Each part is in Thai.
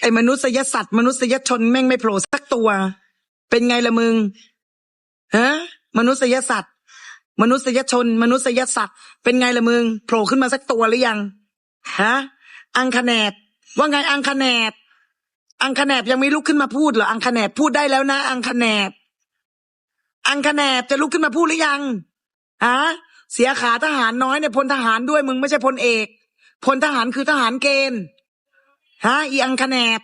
ไอ้มนุษยสัตว์มนุษยชนแม่งไม่โผล่สักตัว เป็นไงละมึงฮะมนุษยสัตว์มนุษยชน มนุษยสัตว์เป็นไงละมึงโผล่ขึ้นมาสักตัวหรือยังฮะอังคแนบว่าไงอังคแนบอังคแนบยังไม่ลุกขึ้นมาพูดเหรออังคแนบพูดได้แล้วนะ อังคแนบอังคแนบจะลุกขึ้นมาพูดหรือยังฮะเสียขาทหารน้อยเนี่ยพลทหารด้วยมึงไม่ใช่พลเอกพลทหารคือทหารเกณฑ์ ฮะอีอังคแนบ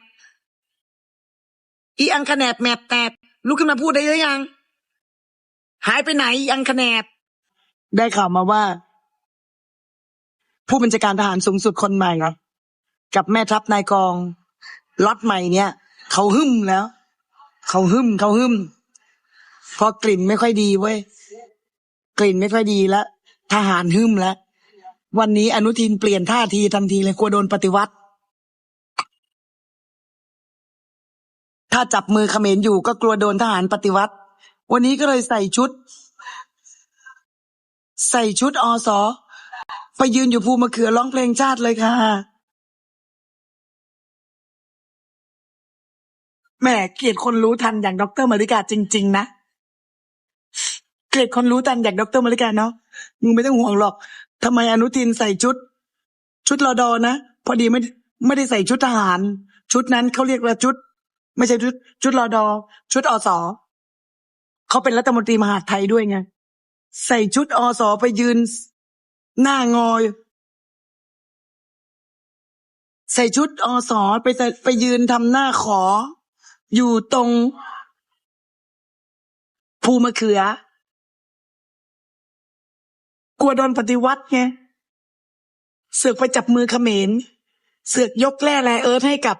อีอังคแนบแมบแตบลุกขึ้นมาพูดได้หรือยัง หายไปไหนอีอังคแนบ ได้ข่าวมาว่า ผู้บัญชาการทหารสูงสุดคนใหม่กับแม่ทัพนายกองล็อตใหม่เนี่ยเขาหึ่มแล้ว เขาหึ่มเขาหึ่มเพราะกลิ่นไม่ค่อยดีเว้ยกลิ่นไม่ค่อยดีแล้วทหารหึ่มแล้ววันนี้อนุทินเปลี่ยนท่าทีทันทีเลยกลัวโดนปฏิวัติ ถ้าจับมือเขมรอยู่ก็กลัวโดนทหารปฏิวัติ วันนี้ก็เลยใส่ชุด ใส่ชุดอสอไปยืนอยู่ภูมะเขือร้องเพลงชาติเลยค่ะแหม่เกลียดคนรู้ทันอย่างดรมาริกาจริง ๆ นะเกลียดคนรู้ทันอย่างดรมาริกาเนาะมึงไม่ต้องห่วงหรอกทำไมอนุทินใส่ชุด ชุดรอดอนะพอดีไม่ไม่ได้ใส่ชุดทหาร ชุดนั้นเขาเรียกว่าชุด ไม่ใช่ชุด ชุดรอดอ ชุดอสอเขาเป็นรัฐมนตรีมหาดไทยด้วยไง ใส่ชุดอสอไปยืน หน้างอย ใส่ชุดอสอไปไปยืนทำหน้าขอ อยู่ตรง ภูมะเขือกลัวโดนปฏิวัติไงเสือกไปจับมือเขมรเสือกยกแร่แรเอิร์ธให้กับ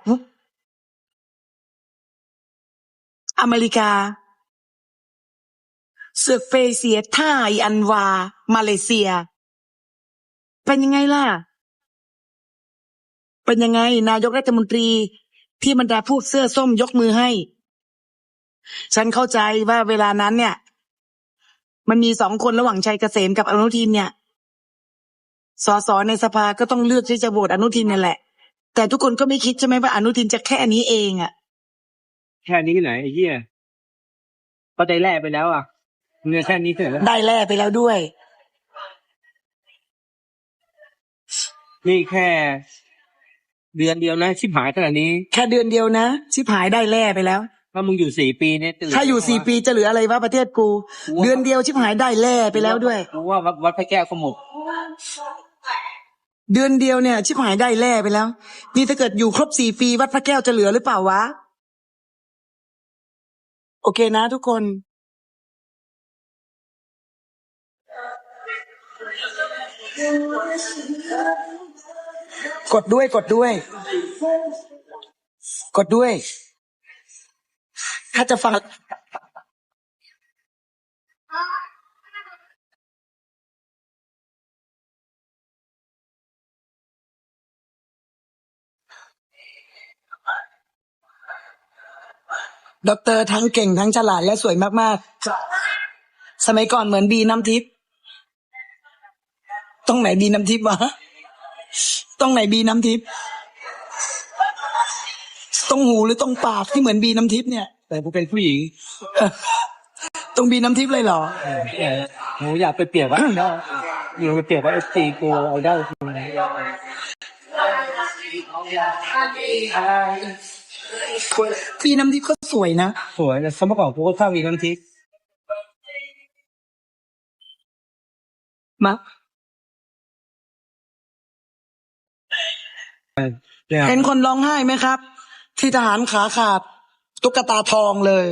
อเมริกาเสือกเฟเสียท่าอีอันวา มาเลเซีย เป็นยังไงล่ะ เป็นยังไง นายกรัฐมนตรีที่บรรดาผู้เสื้อส้มยกมือให้ ฉันเข้าใจว่าเวลานั้นเนี่ย มันมีสองคนระหว่างชัยเกษมกับอนุทินเนี่ยสสในสภาก็ต้องเลือกที่จะโหวตอนุทินนั่นแหละ แต่ทุกคนก็ไม่คิดใช่ไหมว่าอนุทินจะแค่นี้เองอะ แค่นี้ไหนไอ้เหี้ยก็ได้แล่ไปแล้วอะเงินแค่นี้เสร็จแล้วได้แล่ไปแล้วด้วย นี่แค่ เดือนเดียวนะชิบหายขนาดนี้ แค่เดือนเดียวนะชิบหายได้แล่ไปแล้วถ้ามึงอยู่สี่ปีเนี่ยตื่นถ้าอยู่สี่ปีจะเหลืออะไรวะประเทศกู เดือนเดียวชิบหายได้แล่ไปแล้วด้วยกูว่าวัดวัดพระแก้วขมุกเดือนเดียวเนี่ย ชิบหายได้แล่ไปแล้ว นี่ถ้าเกิดอยู่ครบสี่ปี วัดพระแก้วจะเหลือหรือเปล่าวะ โอเคนะทุกคน กดด้วยกดด้วย กดด้วย ถ้าจะฟัง ด็อกเตอร์ทั้งเก่งทั้งฉลาดและสวยมากๆ สมัยก่อนเหมือนบีน้ำทิพย์ตรงไหนบีน้ำทิพย์วะตรงไหนบีน้ำทิพย์ตรงหูหรือตรงปากที่เหมือนบีน้ำทิพย์เนี่ย แต่กูเป็นผู้หญิง ตรงบีน้ำทิพย์เลยเหรอหนูอยากไปเปรียบว่าได้อยู่ไปเปรียบว่าเอฟซีกูเอาได้บีน้ำทิพย์ก็ สวยนะ สวยแต่สมัยก่อนกูก็ชอบมีน้ำทิพย์มาเนี่ยเห็นคนร้องไห้ไหมครับ ที่ทหารขาขาด ตุ๊กตาทองเลย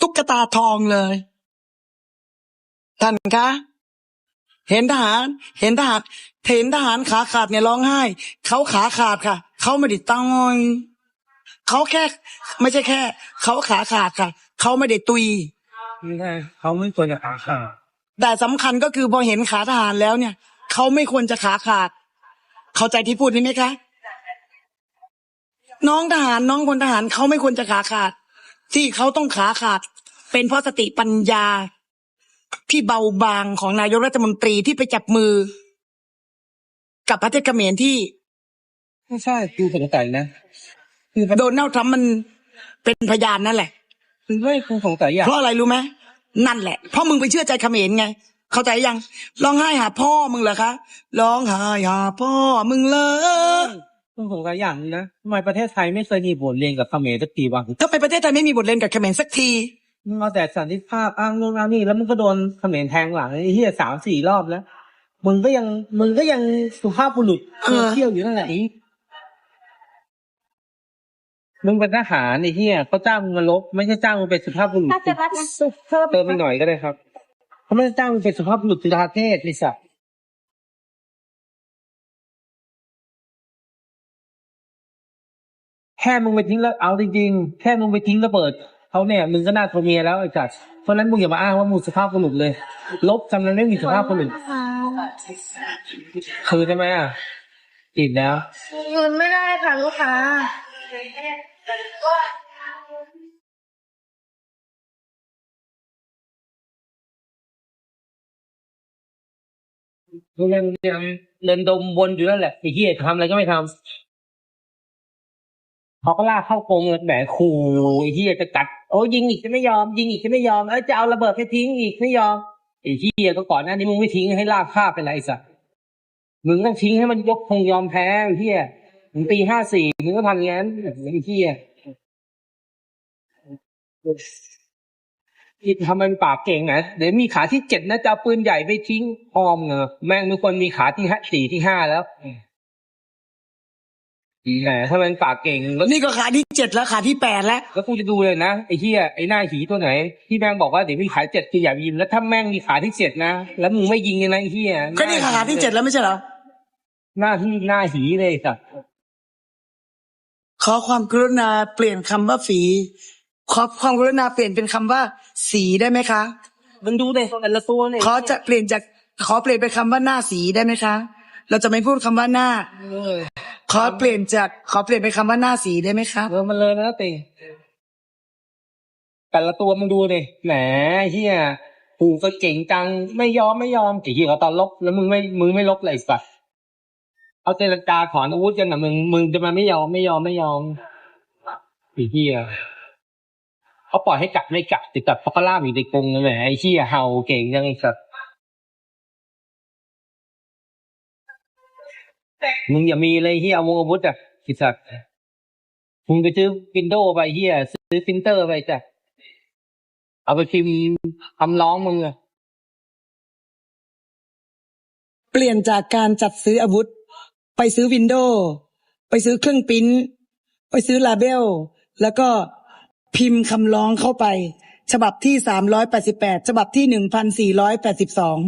ตุ๊กตาทองเลย ท่านคะเห็นทหาร เห็นทหารเห็นทหารขาขาดเนี่ยร้องไห้ เขาขาขาดค่ะ เขาไม่ได้ตั้งอย เขาแค่ ไม่ใช่แค่ เขาขาขาดค่ะ เขาไม่ได้ตุย ไม่ได้เขาไม่ควรจะขาขาดแต่สำคัญก็คือพอเห็นขาทหารแล้วเนี่ย เขาไม่ควรจะขาขาด เข้าใจที่พูดนี้ไหมคะ น้องทหารน้องพลทหารเขาไม่ควรจะขาขาด ที่เขาต้องขาขาด เป็นเพราะสติปัญญา ที่เบาบางของนายกรัฐมนตรีที่ไปจับมือ กับประเทศเขมรที่ ไม่ใช่กูสงสัยนะ คือโดนัลด์ทรัมป์มันเป็นพยานนั่นแหละ คือไม่กูสงสัยอย่างเพราะอะไรรู้ไหมนั่นแหละ เพราะมึงไปเชื่อใจเขมรไง เข้าใจยังร้องไห้หาพ่อมึงเหรอคะร้องไห้หาพ่อมึงเลยกูสงสัยอย่างนึงนะทำไมประเทศไทยไม่เคยมีบทเรียนกับเขมรสักทีวะถ้าไปประเทศไทยไม่มีบทเรียนกับเขมรสักทีมึงเอาแต่สันติภาพอ้างนู่นอ้างนี่แล้วมึงก็โดนเขมรแทงหลังไอ้เหี้ยสามสี่รอบแล้วมึงก็ยังมึงก็ยังสุภาพบุรุษเออเที่ยวอยู่นั่นแหละไอ้ มึงเป็นทหารไอ้เหี้ยเขาจ้างมึงมาลบ ไม่ใช่จ้างมึงเป็นสุภาพบุรุษถ้าจะรัดนะสุดเพิ่มเติมไปหน่อยก็ได้ครับเขาไม่ได้จ้างมึงเป็นสุภาพบุรุษสุดาเทศไอ้สัสแค่มึงไปทิ้งแล้วเอาจริงๆแค่มึงไปทิ้งระเบิดเขาเนี่ยมึงก็น่าโทรเมียแล้วไอ้สัสเพราะฉะนั้นมึงอย่ามาอ้างว่ามึงสุภาพบุรุษเลย ลบจำนั้นไม่มีสุภาพบุรุษนะคะคือได้ไหมอะอีกแล้วเงินไม่ได้ค่ะลูกค้า มึงยังยังเดินดมวนอยู่นั่นแหละไอ้เหี้ยทำอะไรก็ไม่ทำเขาก็ลากเข้ากรงเลยแหมขู่ไอ้เหี้ยจะกัดโอ้ยิงอีกจะไม่ยอม ยิงอีกจะไม่ยอมเอ้จะเอาระเบิดไปทิ้งอีกไม่ยอมไอ้เหี้ยก็ก่อนหน้านี้มึงไม่ทิ้งให้ลากฆ่าไปไรสักมึงต้องทิ้งให้มันยกคงยอมแพ้ไอ้เหี้ย มึงปีห้าสี่มึงก็ทำงั้นไอ้เหี้ยอีกทำมันปากเก่งนะเดี๋ยวมีขาที่เจ็ดนะจะเอาปืนใหญ่ไปทิ้งพร้อมเนอะแม่งมีคนมีขาที่ห้าสี่ที่ห้าแล้วแหมถ้ามันปากเก่งแล้วนี่ก็ขาที่เจ็ดแล้วขาที่แปดแล้วแล้วกูจะดูเลยนะไอ้เหี้ยไอ้หน้าหีตัวไหน ที่แม่งบอกว่าเดี๋ยวมีขาเจ็ดคืออย่ายิงแล้วถ้าแม่งมีขาที่เจ็ดนะแล้วมึงไม่ยิงเลยนะไอ้เหี้ยก็นี่ขาที่เจ็ดแล้วไม่ใช่เหรอหน้าที่หน้าหีเลยสัตว์ ขอความกรุณาเปลี่ยนคำว่าฝี ขอความกรุณาเปลี่ยนเป็นคำว่า สีได้ไหมคะมึงดูเลยแต่ละตัวเนี่ยขอจะเปลี่ยนจากขอเปลี่ยนเป็นคำว่าหน้าสีได้ไหมคะ เราจะไม่พูดคำว่าหน้าเออขอเปลี่ยนจากขอเปลี่ยนเป็นคำว่าหน้าสีได้ไหมคะเออมันเลยนะเตแต่ละตัวมึงดูเลยแหมไอ้เหี้ยกูก็เจ๋งจังไม่ยอมไม่ยอมไอ้เหี้ยเขาตอนลบแล้วมึงไม่มึงไม่ลบเลยไอ้สัตว์ เอาเจรจาถอนอาวุธกันนะมึงมึงจะมาไม่ยอมไม่ยอมไม่ยอมไอ้เหี้ยเขาปล่อยให้กัดไม่กัดติดกับพกล่ามอยู่ในกรงเลยแหมไอ้เหี้ยเห่าเก่งจังไอ้สัตว์มึงอย่ามีเลยเหี้ยเอาวงอาวุธอะไอ้สัตว์มึงไปซื้อวินโดว์ไปเหี้ยซื้อพิมพ์เตอร์ไปจ้ะเอาไปพิมพ์คำร้องมึงอะเปลี่ยนจากการจัดซื้ออาวุธ ไปซื้อวินโดว์ไปซื้อเครื่องปริ้นไปซื้อลาเบล แล้วก็พิมพ์คำร้องเข้าไป ฉบับที่สามร้อยแปดสิบแปดฉบับที่หนึ่งพันสี่ร้อยแปดสิบสอง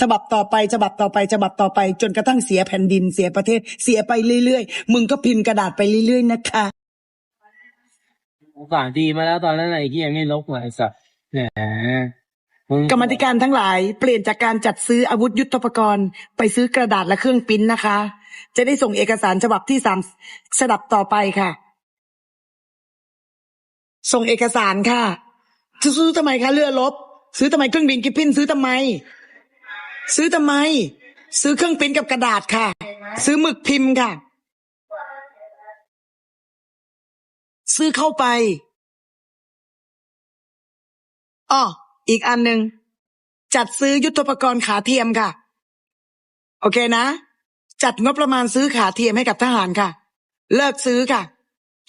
ฉบับต่อไป ฉบับต่อไป ฉบับต่อไป จนกระทั่งเสียแผ่นดินเสียประเทศเสียไปเรื่อยๆ มึงก็พิมพ์กระดาษไปเรื่อยๆ นะคะโอกาสดีมาแล้วตอนนั้นไอ้เหี้ยไม่ลบมาไอ้สัตว์แหมมึงกรรมาธิการทั้งหลายเปลี่ยนจากการจัดซื้ออาวุธยุทโธปกรณ์ ไปซื้อกระดาษและเครื่องปริ้นนะคะ จะได้ส่งเอกสารฉบับที่สามฉบับต่อไปค่ะ ส่งเอกสารค่ะ จะซื้อทำไมคะเรือรบซื้อทำไมเครื่องบินกิฟฟินซื้อทำไม ซื้อทำไม ซื้อเครื่องปริ้นกับกระดาษค่ะ ซื้อหมึกพิมพ์ค่ะ ซื้อเข้าไปอ้ออีกอันหนึ่งจัดซื้อยุทธปกรณ์ขาเทียมค่ะ โอเคนะ จัดงบประมาณซื้อขาเทียมให้กับทหารค่ะ เลิกซื้อค่ะ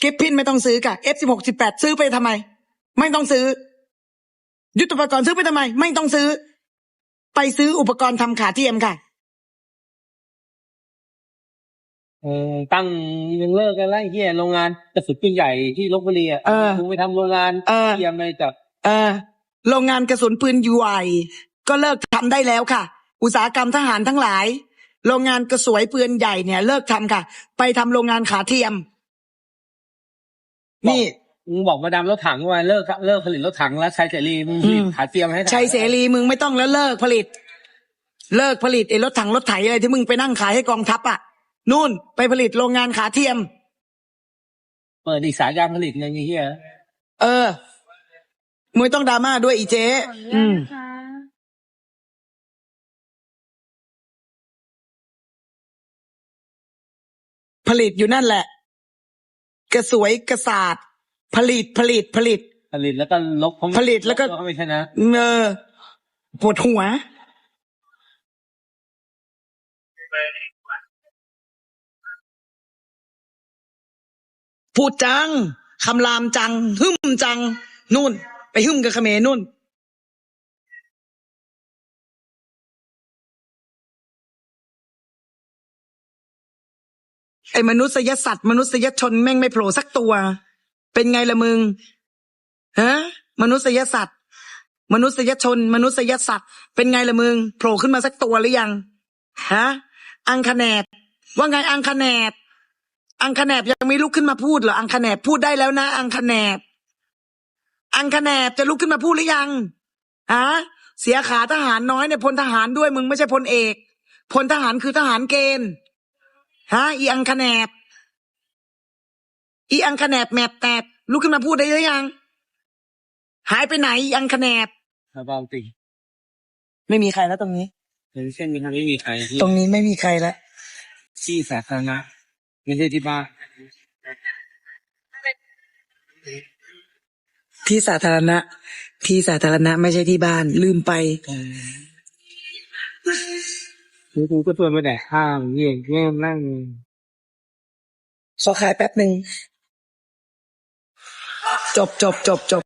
กิฟพินไม่ต้องซื้อค่ะ F16 18 ซื้อไปทำไม ไม่ต้องซื้อ ยุทโธปกรณ์ซื้อไปทำไม ไม่ต้องซื้อ ไปซื้ออุปกรณ์ทำขาเทียมค่ะเออตั้งยังเลิกกันแล้วไอ้เหี้ยโรงงานกระสุนปืนใหญ่ที่ลบบุรีอะเออมึงไปทำโรงงานเออเทียมเลยจับเออ โรงงานกระสุนปืนยูไอก็เลิกทำได้แล้วค่ะ อุตสาหกรรมทหารทั้งหลาย โรงงานกระสวยปืนใหญ่เนี่ย เลิกทำค่ะ ไปทำโรงงานขาเทียม นี่มึงบอกมาดามรถถังว่าเลิกเลิกผลิตรถถังแล้วใช้เสรีมึงผลิตอืมขาเทียมให้ทหารชัยเสรีมึงไม่ต้องแล้วเลิกผลิต เลิกผลิตไอ้รถถังรถไถอะไรที่มึงไปนั่งขายให้กองทัพอะนู่นไปผลิตโรงงานขาเทียม เปิดอีกสายการผลิตไงไอ้เหี้ยเออมึงไม่ต้องดราม่าด้วยอีเจ๊ขออนุอืญาตม ผลิตอยู่นั่นแหละ กระสวยกระสาดผลิตผลิตผลิต ผลิตแล้วก็ลบเขาผลิตแล้วก็เขาไม่ชนะเออปวดหัว พูดจังคำรามจัง หึมจัง นู่น ไปหึมกับเขมรนู่น อ้มนุษยสัตว์มนุษยชนแม่งไม่โผล่สักตัว เป็นไงละมึงฮะมนุษยสัตว์มนุษยชน มนุษยสัตว์เป็นไงละมึงโผล่ขึ้นมาสักตัวหรือยังฮะอังคแนบว่าไงอังคแนบอังคแนบยังไม่ลุกขึ้นมาพูดเหรออังคแนบพูดได้แล้วนะ อังคแนบอังคแนบจะลุกขึ้นมาพูดหรือยังฮะเสียขาทหารน้อยเนี่ยพลทหารด้วยมึงไม่ใช่พลเอกพลทหารคือทหารเกณฑ์ ฮะอีอังคแนบอีอังคแนบแมบแตบลุกขึ้นมาพูดได้หรือยัง หายไปไหนอีอังคแนบสบายจริงไม่มีใครแล้วตรงนี้อย่างเช่นมีทางไม่มีใครที่ตรงนี้ไม่มีใครแล้วที่สาธารณะไม่ใช่ที่บ้านที่สาธารณะ ที่สาธารณะไม่ใช่ที่บ้าน ลืมไป กูกูก็ชวนไปแต่ห้ามเยี่ยงเงี้ยนั่งขอขายแป๊บหนึ่ง จบจบจบจบ